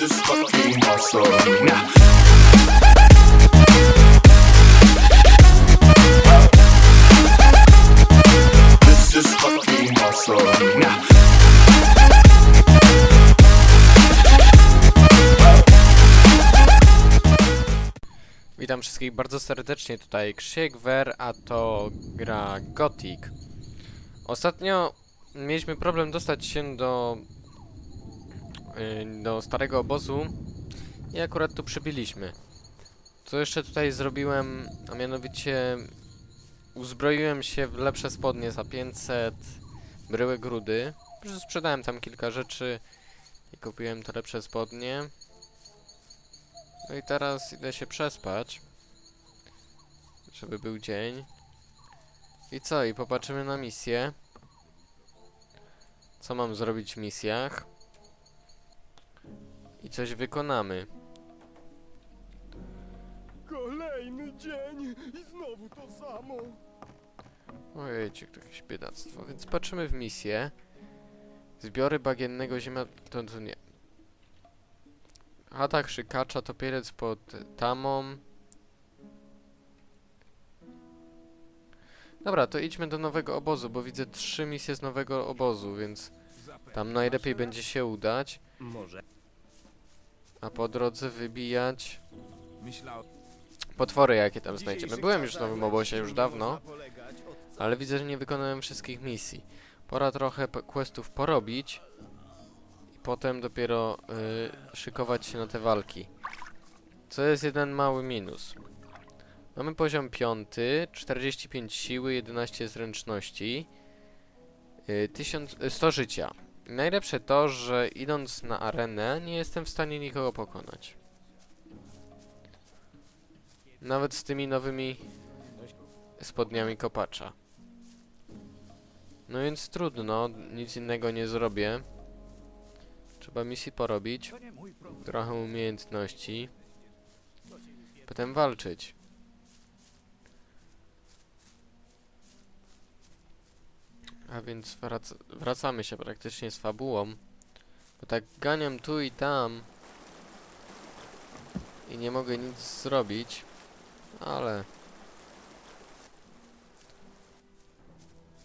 Is fucking awesome. Witam wszystkich bardzo serdecznie, tutaj Krzyk Wer, a to gra Gothic. Ostatnio mieliśmy problem dostać się do, do starego obozu i akurat tu przybyliśmy. Co jeszcze tutaj zrobiłem, a mianowicie uzbroiłem się w lepsze spodnie za 500 bryłek rudy. Po prostu sprzedałem tam kilka rzeczy i kupiłem te lepsze spodnie. No i teraz idę się przespać. Żeby był dzień. I co? I popatrzymy na misję. Co mam zrobić w misjach? I coś wykonamy. Kolejny dzień i znowu to samo. Ojejcie, to jakieś biedactwo. Więc patrzymy w misję. Zbiory bagiennego ziemia... To, to nie. Atak szykacza, topielec pod tamą. Dobra, to idźmy do nowego obozu, bo widzę trzy misje z nowego obozu, więc tam najlepiej będzie się udać. Może. A po drodze wybijać potwory, jakie tam znajdziemy. Byłem już w nowym obozie już dawno. Ale widzę, że nie wykonałem wszystkich misji. Pora trochę p- questów porobić i potem dopiero y, szykować się na te walki. Co jest jeden mały minus. Mamy poziom 5, 45 siły, 11 zręczności, y, 1000, y, 100 życia. Najlepsze to, że idąc na arenę nie jestem w stanie nikogo pokonać. Nawet z tymi nowymi spodniami kopacza. No więc trudno, nic innego nie zrobię. Trzeba misji porobić. Trochę umiejętności. Potem walczyć. A więc wrac wracamy się praktycznie z fabułą. Bo tak ganiam tu i tam. I nie mogę nic zrobić. Ale...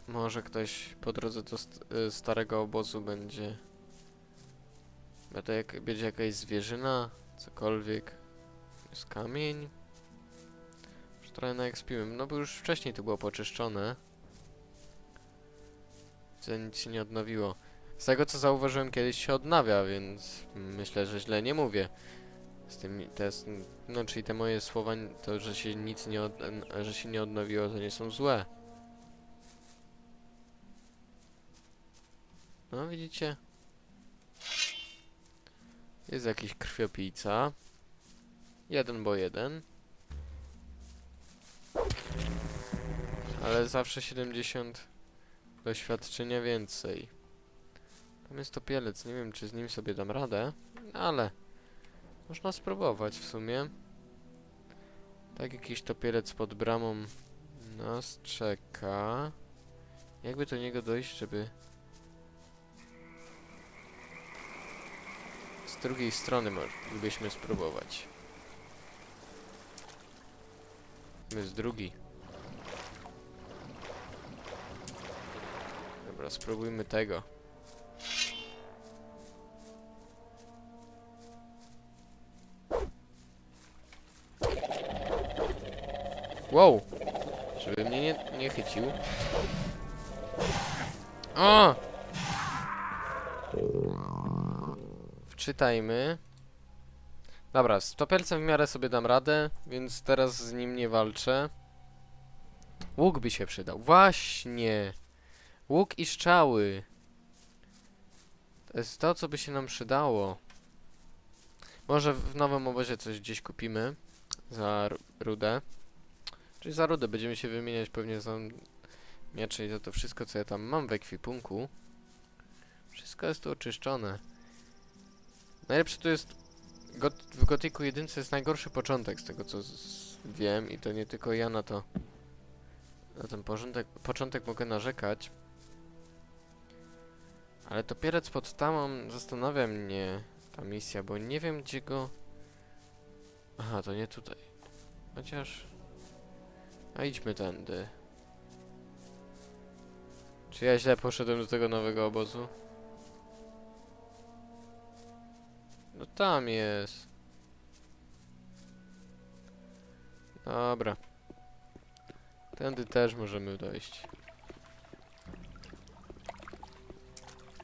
Może ktoś po drodze do st y, starego obozu będzie. Jak będzie jakaś zwierzyna, cokolwiek. Jest kamień. Już trochę naekspiłem, no bo już wcześniej to było poczyszczone. Co nic się nie odnowiło. Z tego co zauważyłem kiedyś się odnawia, więc myślę, że źle nie mówię. Z tym, te, no czyli te moje słowa, to że się nic nie, od, że się nie odnowiło, to nie są złe. No widzicie? Jest jakiś krwiopijca. Jeden bo jeden. Ale zawsze 70 doświadczenia więcej. Tam jest topielec, nie wiem czy z nim sobie dam radę, ale można spróbować w sumie. Tak jakiś topielec pod bramą nas czeka. Jakby do niego dojść, żeby Z drugiej strony moglibyśmy spróbować. My z drugiej. Dobra, spróbujmy tego. Wow! Żeby mnie nie, nie chycił. O! Wczytajmy. Dobra, z topelcem w miarę sobie dam radę, więc teraz z nim nie walczę. Łuk by się przydał. Właśnie! Łuk i strzały. To jest to, co by się nam przydało. Może w nowym obozie coś gdzieś kupimy. Za ru- rudę. Czyli za rudę będziemy się wymieniać pewnie za miecze i za to wszystko, co ja tam mam w ekwipunku. Wszystko jest tu oczyszczone. Najlepsze to jest got w Gotiku 1 jest najgorszy początek z tego co wiem i to nie tylko ja na to na ten początek, początek mogę narzekać. Ale to pierec pod tamą zastanawia mnie ta misja, bo nie wiem gdzie go... Aha, to nie tutaj. Chociaż... A idźmy tędy. Czy ja źle poszedłem do tego nowego obozu? No tam jest. Dobra. Tędy też możemy dojść.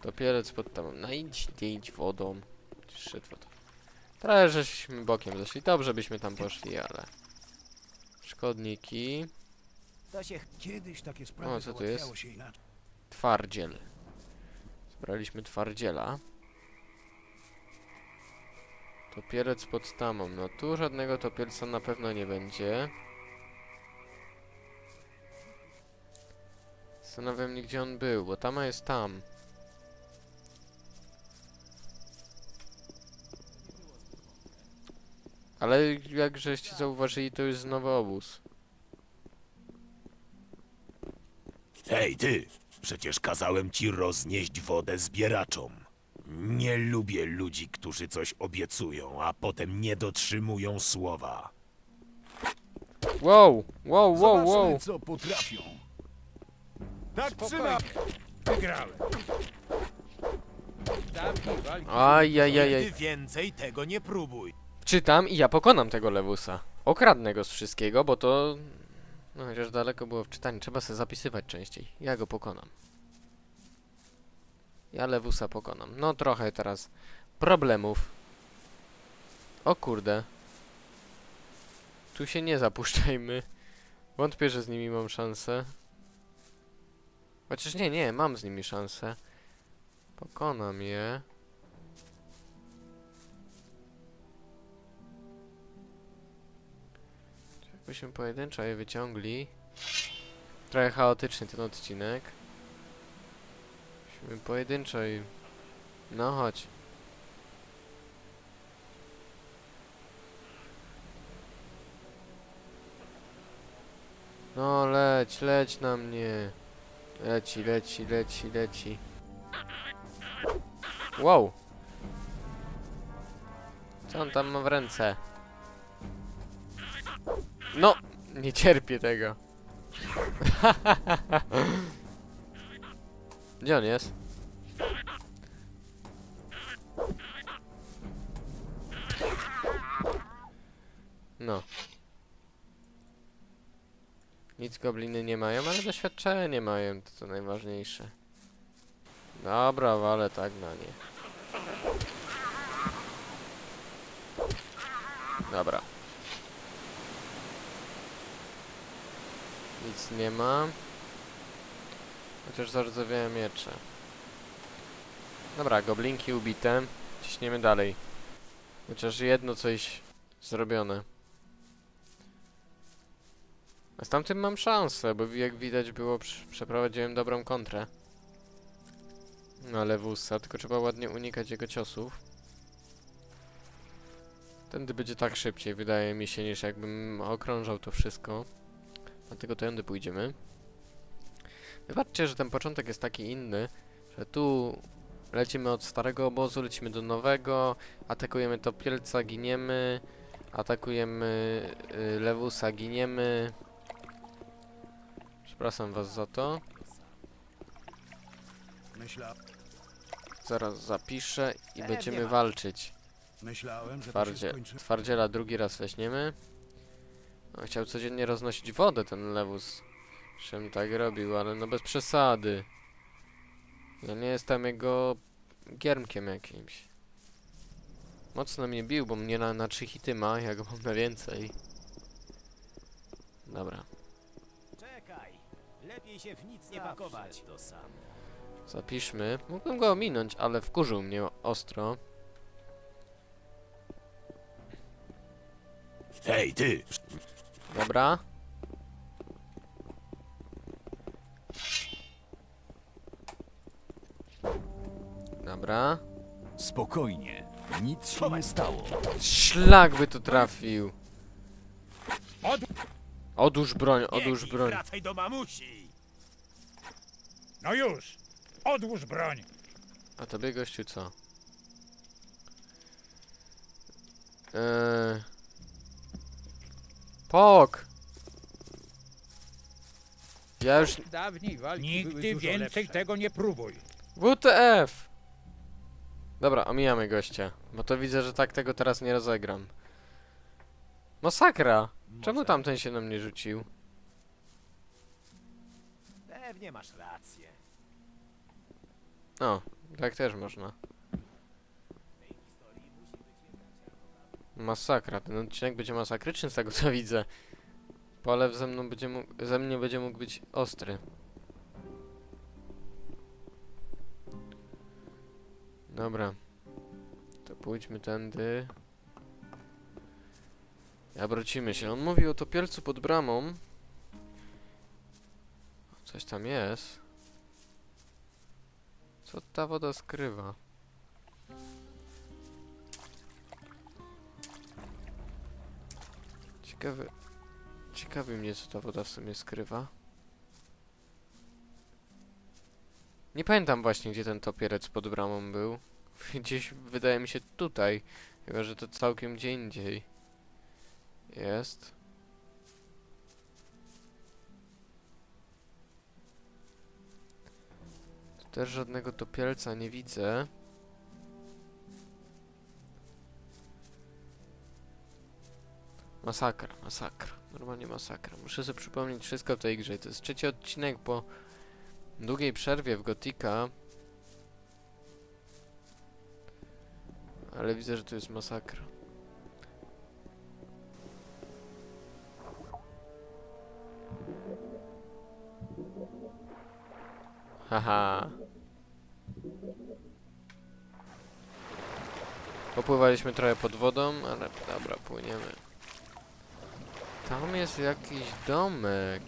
Dopiero pod tam. No idź, idź wodą. Szedł wodą. Trochę żeśmy bokiem zeszli. Dobrze byśmy tam poszli, ale... Szkodniki. Się Kiedyś takie O, sprawy co tu jest? się. Twardziel. Zbraliśmy twardziela. Topielec pod tamą. No tu żadnego topielca na pewno nie będzie. Zastanawiam mnie gdzie on był, bo tama jest tam. Ale jak żeście zauważyli, to jest nowy obóz. Hej, ty! Przecież kazałem ci roznieść wodę zbieraczom. Nie lubię ludzi, którzy coś obiecują, a potem nie dotrzymują słowa. Wow! Wow, wow, Zobaczmy, wow! co potrafią. Tak trzymam! Wygrałem. Ajajajaj. Nigdy więcej tego nie próbuj. Czytam i ja pokonam tego lewusa. Okradnę go z wszystkiego, bo to... No chociaż daleko było w czytaniu, trzeba sobie zapisywać częściej. Ja go pokonam. Ja lewusa pokonam. No trochę teraz problemów. O kurde. Tu się nie zapuszczajmy. Wątpię, że z nimi mam szansę. Chociaż nie, nie, mam z nimi szansę. Pokonam je. Jakbyśmy pojedynczo je wyciągli. Trochę chaotyczny ten odcinek. Musimy pojedynczo i... No chodź. No leć, leć na mnie. Leci, leci, leci, leci. Wow! Co on tam ma w ręce? No! Nie cierpię tego. Gdzie on jest? No. Nic gobliny nie mają, ale doświadczenie mają, to co najważniejsze. Dobra, wale tak na nie. Dobra. Nie ma. Chociaż zardzewiałe miecze. Dobra, goblinki ubite. Ciśniemy dalej. Chociaż jedno coś zrobione. A z tamtym mam szansę, bo jak widać było, przeprowadziłem dobrą kontrę. No ale wusa, tylko trzeba ładnie unikać jego ciosów. Tędy będzie tak szybciej, wydaje mi się, niż jakbym okrążał to wszystko. Dlatego tędy pójdziemy. Wybaczcie, że ten początek jest taki inny, że tu lecimy od starego obozu, lecimy do nowego, atakujemy topielca, giniemy, atakujemy y, lewusa, giniemy. Przepraszam was za to. Myśla... Zaraz zapiszę i Pewnie będziemy walczyć. Myślałem, że Twardzie, twardziela drugi raz weźmiemy. No, chciał codziennie roznosić wodę ten lewus. Czym tak robił, ale no bez przesady. Ja nie jestem jego giermkiem jakimś. Mocno mnie bił, bo mnie na, na trzy hity ma, ja go mam na więcej. Dobra, Czekaj. Lepiej się w nic nie pakować. To samo. zapiszmy. Mógłbym go ominąć, ale wkurzył mnie ostro. Hej, ty! Dobra. Dobra. Spokojnie. Nic się nie stało. Szlak by to trafił. Od- Odłóż broń, odłóż broń. Wracaj do mamusi. No już! Odłóż broń! A tobie gościu co? Eee... Pok! Ja już... Dawniej walki były Nigdy dużo więcej lepsze. tego nie próbuj. WTF! Dobra, omijamy gościa, bo to widzę, że tak tego teraz nie rozegram. Masakra! Czemu tamten się na mnie rzucił? Pewnie masz rację. No, tak też można. Masakra, ten odcinek będzie masakryczny z tego co widzę. Polew ze mną będzie mógł, ze mnie będzie mógł być ostry. Dobra. To pójdźmy tędy. Ja wrócimy się. On mówi o topielcu pod bramą. Coś tam jest. Co ta woda skrywa? Ciekawy... Ciekawi mnie, co ta woda w sumie skrywa. Nie pamiętam właśnie, gdzie ten topielec pod bramą był. Gdzieś, wydaje mi się, tutaj. Chyba, że to całkiem gdzie indziej. Jest. Tu też żadnego topielca nie widzę. Masakra, masakra. Normalnie masakra. Muszę sobie przypomnieć wszystko w tej grze. To jest trzeci odcinek po długiej przerwie w Gotika. Ale widzę, że to jest masakra. Haha. Popływaliśmy trochę pod wodą, ale dobra, płyniemy. Tam jest jakiś domek.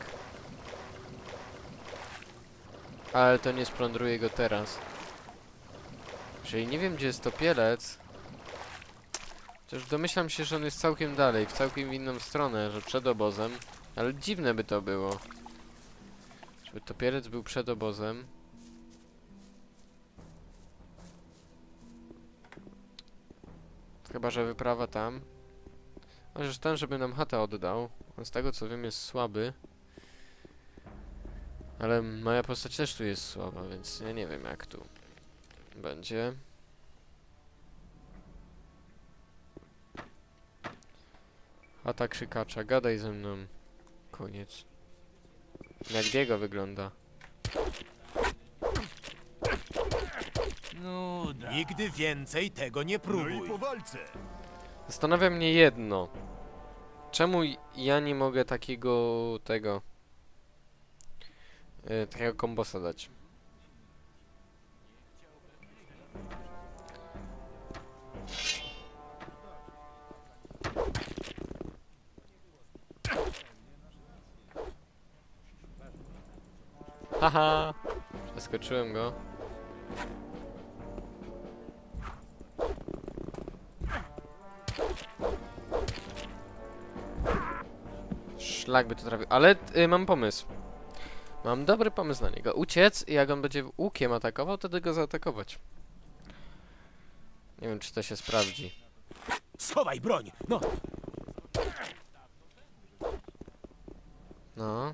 Ale to nie splądruje go teraz. Jeżeli nie wiem, gdzie jest topielec, to już domyślam się, że on jest całkiem dalej, w całkiem inną stronę, że przed obozem. Ale dziwne by to było. Żeby topielec był przed obozem. Chyba, że wyprawa tam. Chociaż ten, żeby nam chatę oddał. On z tego co wiem jest słaby. Ale moja postać też tu jest słaba, więc ja nie wiem jak tu będzie. Chata krzykacza, gadaj ze mną. Koniec. Jak Diego wygląda. Nuda. Nigdy więcej tego nie No i próbuj. po walce. Zastanawia mnie jedno. Czemu ja nie mogę takiego tego e, takiego kombosa dać? Haha! Zaskoczyłem go. Szlak by to trafił. Ale y, mam pomysł. Mam dobry pomysł na niego. Uciec i jak on będzie łukiem atakował, wtedy go zaatakować. Nie wiem, czy to się sprawdzi. Schowaj broń! No, No.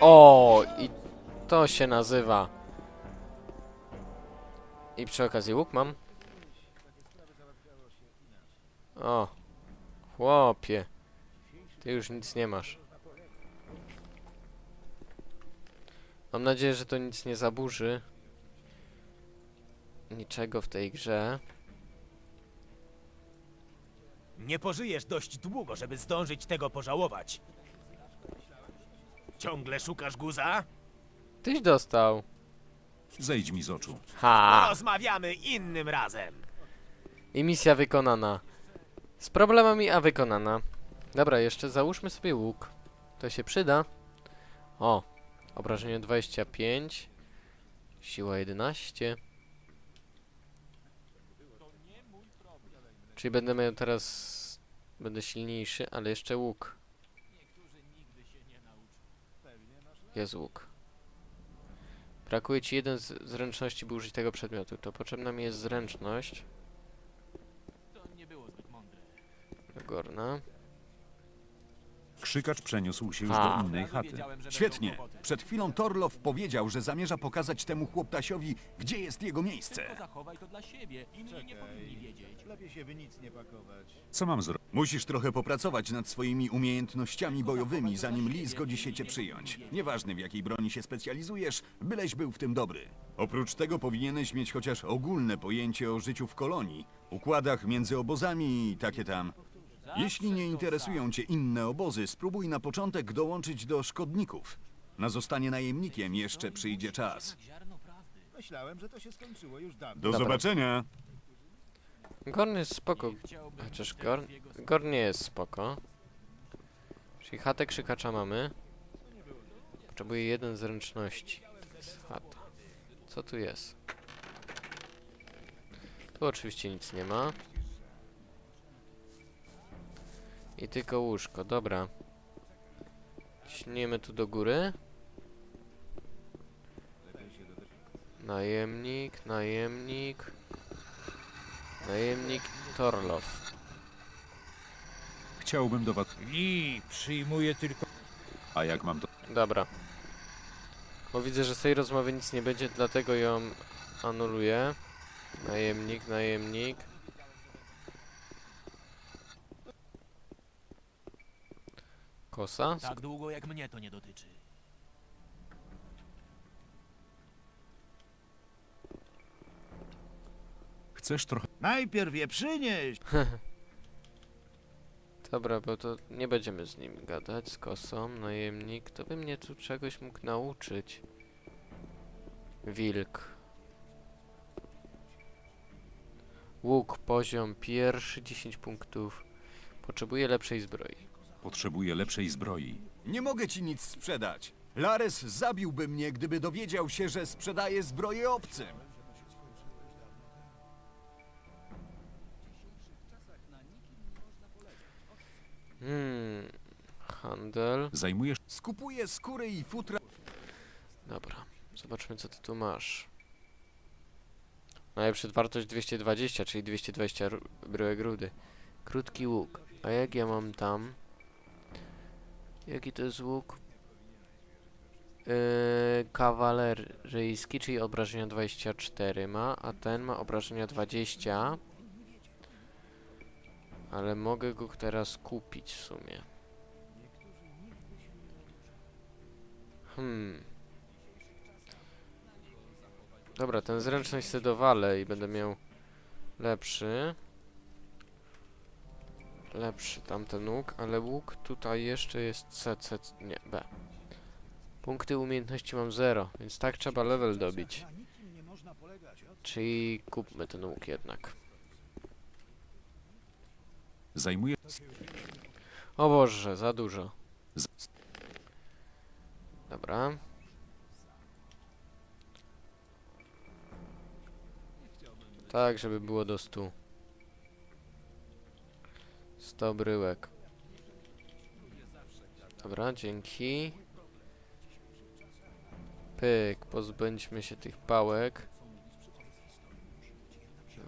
O, to się nazywa. I przy okazji łuk mam. O, chłopie. Ty już nic nie masz. Mam nadzieję, że to nic nie zaburzy. Niczego w tej grze. nie pożyjesz dość długo, żeby zdążyć tego pożałować. Ciągle szukasz guza? Tyś dostał. Zejdź mi z oczu. Ha! Rozmawiamy innym razem. I misja wykonana. Z problemami, a wykonana. Dobra, jeszcze załóżmy sobie łuk. To się przyda. O, obrażenie 25. Siła 11. Czyli będę miał teraz... Będę silniejszy, ale jeszcze łuk. Jest łuk. Brakuje ci jeden z zręczności, by użyć tego przedmiotu. To potrzebna mi jest zręczność. Gorna. Krzykacz przeniósł się już A. do innej chaty. Świetnie. Przed chwilą Torlow powiedział, że zamierza pokazać temu chłoptasiowi, gdzie jest jego miejsce. Co mam zrobić? Musisz trochę popracować nad swoimi umiejętnościami bojowymi, zanim Lee zgodzi się cię przyjąć. Nieważne w jakiej broni się specjalizujesz, byleś był w tym dobry. Oprócz tego powinieneś mieć chociaż ogólne pojęcie o życiu w kolonii, układach między obozami i takie tam. Jeśli nie interesują cię inne obozy, spróbuj na początek dołączyć do szkodników. Na zostanie najemnikiem jeszcze przyjdzie czas. Do Dobra. zobaczenia! Gorn jest spoko. Chociaż Gorn, Gorn nie jest spoko. Czyli chatę krzykacza mamy. Potrzebuję jeden zręczności. To jest chata. Co tu jest? Tu oczywiście nic nie ma. I tylko łóżko, dobra. Śniemy tu do góry. Najemnik, najemnik. Najemnik Torlow. Chciałbym do was... Lee przyjmuje tylko A jak mam to... Dobra. Bo widzę, że z tej rozmowy nic nie będzie, dlatego ją anuluję. Najemnik, najemnik. Kosa? Tak długo jak mnie to nie dotyczy. Chcesz trochę... Najpierw je przynieść. Dobra, bo to nie będziemy z nim gadać, z kosą, najemnik. To by mnie tu czegoś mógł nauczyć. Wilk. Łuk, poziom pierwszy, 10 punktów. Potrzebuję lepszej zbroi. Potrzebuję lepszej zbroi. Nie mogę ci nic sprzedać. Lares zabiłby mnie, gdyby dowiedział się, że sprzedaję zbroję obcym. Hmm. Handel. Zajmujesz... Skupuję skóry i futra. Dobra, zobaczmy co ty tu masz. Najlepsza wartość 220, czyli 220 ru- bryłek rudy. Krótki łuk. A jak ja mam tam? Jaki to jest łuk? Yy, kawaleryjski, czyli obrażenia 24 ma, a ten ma obrażenia 20. Ale mogę go teraz kupić w sumie. Hmm. Dobra, ten zręczność sobie dowalę i będę miał lepszy. Lepszy tamten łuk, ale łuk tutaj jeszcze jest C, C, nie, B. Punkty umiejętności mam 0, więc tak trzeba level dobić. Czyli kupmy ten łuk jednak. Zajmujesz... O Boże, za dużo. Dobra. Tak, żeby było do 100. 100 bryłek. Dobra, dzięki. Pyk, pozbędźmy się tych pałek.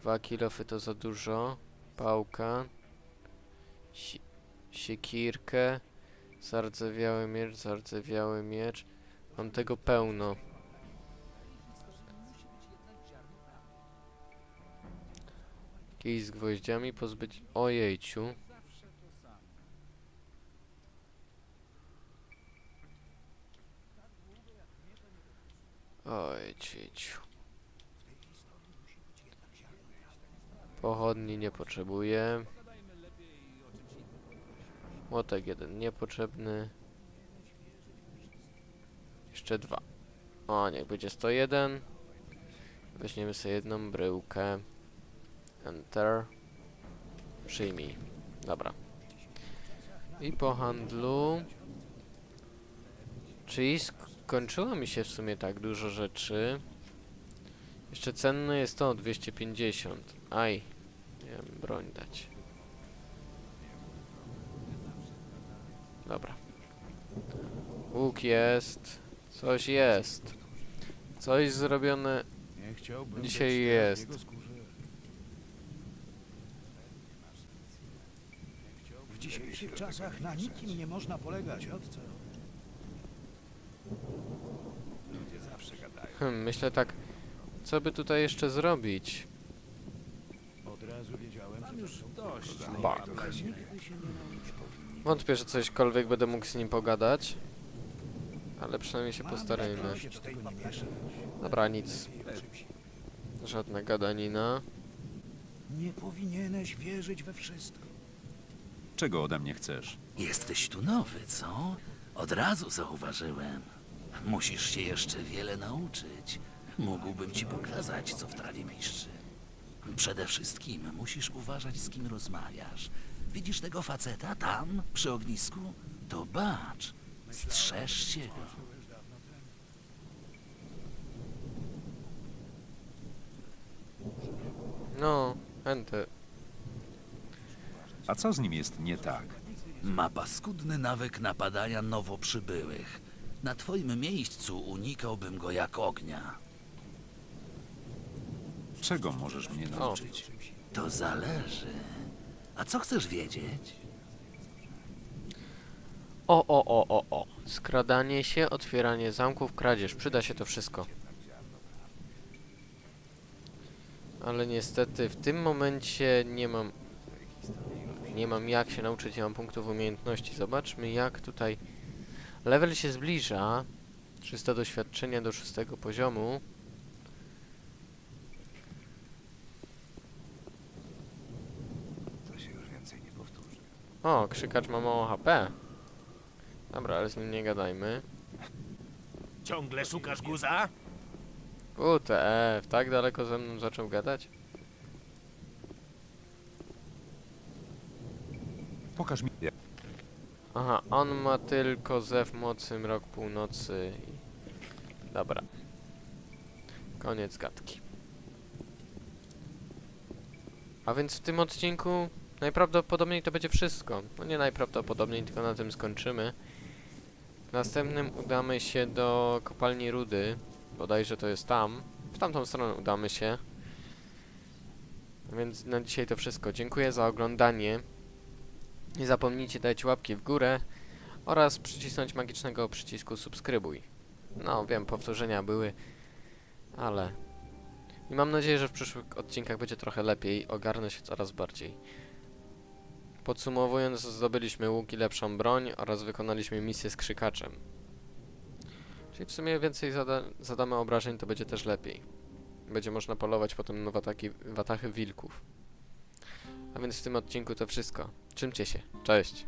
Dwa kilofy to za dużo. Pałka. Si siekirkę. Zardzewiały miecz, zardzewiały miecz. Mam tego pełno. Kij z gwoździami pozbyć... Ojejciu. Pochodni nie potrzebuję. Młotek jeden niepotrzebny. Jeszcze dwa. O, niech będzie 101. Weźmiemy sobie jedną bryłkę. Enter. Przyjmij. Dobra. I po handlu... Czyli skończyło mi się w sumie tak dużo rzeczy. Jeszcze cenne jest to 250. Aj. Miałem broń dać. Dobra. Łuk jest. Coś jest. Coś zrobione dzisiaj jest. W dzisiejszych czasach na nikim nie można polegać, odco. Hmm, myślę tak, co by tutaj jeszcze zrobić? Od razu wiedziałem, że już dość. Bak. Wątpię, że cośkolwiek będę mógł z nim pogadać. Ale przynajmniej się postarajmy. Dobra, nic. Żadna gadanina. Nie powinieneś wierzyć we wszystko. Czego ode mnie chcesz? Jesteś tu nowy, co? Od razu zauważyłem. Musisz się jeszcze wiele nauczyć. Mógłbym ci pokazać, co w trawie piszczy. Przede wszystkim musisz uważać, z kim rozmawiasz. Widzisz tego faceta tam, przy ognisku? To bacz. Strzeżcie go. No, enter. A co z nim jest nie tak? Ma paskudny nawyk napadania nowo przybyłych. Na twoim miejscu unikałbym go jak ognia. Czego możesz mnie nauczyć? To zależy. A co chcesz wiedzieć? O, o, o, o, o. Skradanie się, otwieranie zamków, kradzież. Przyda się to wszystko. Ale niestety w tym momencie nie mam... Nie mam jak się nauczyć, nie mam punktów umiejętności. Zobaczmy jak tutaj... Level się zbliża. 300 doświadczenia do 6 poziomu. O, krzykacz ma mało HP. Dobra, ale z nim nie gadajmy. Ciągle szukasz guza? WTF, tak daleko ze mną zaczął gadać? Pokaż mi. Aha, on ma tylko zew mocy, mrok północy. Dobra. Koniec gadki. A więc w tym odcinku najprawdopodobniej to będzie wszystko. No nie najprawdopodobniej, tylko na tym skończymy. W następnym udamy się do kopalni rudy. Bodajże to jest tam. W tamtą stronę udamy się. Więc na dzisiaj to wszystko. Dziękuję za oglądanie. Nie zapomnijcie dać łapki w górę oraz przycisnąć magicznego przycisku subskrybuj. No, wiem, powtórzenia były, ale... I mam nadzieję, że w przyszłych odcinkach będzie trochę lepiej, ogarnę się coraz bardziej. Podsumowując, zdobyliśmy łuk i lepszą broń oraz wykonaliśmy misję z krzykaczem. Czyli w sumie więcej zada zadamy obrażeń, to będzie też lepiej. Będzie można polować potem na wataki, watachy wilków. A więc w tym odcinku to wszystko. Trzymcie się. Cześć.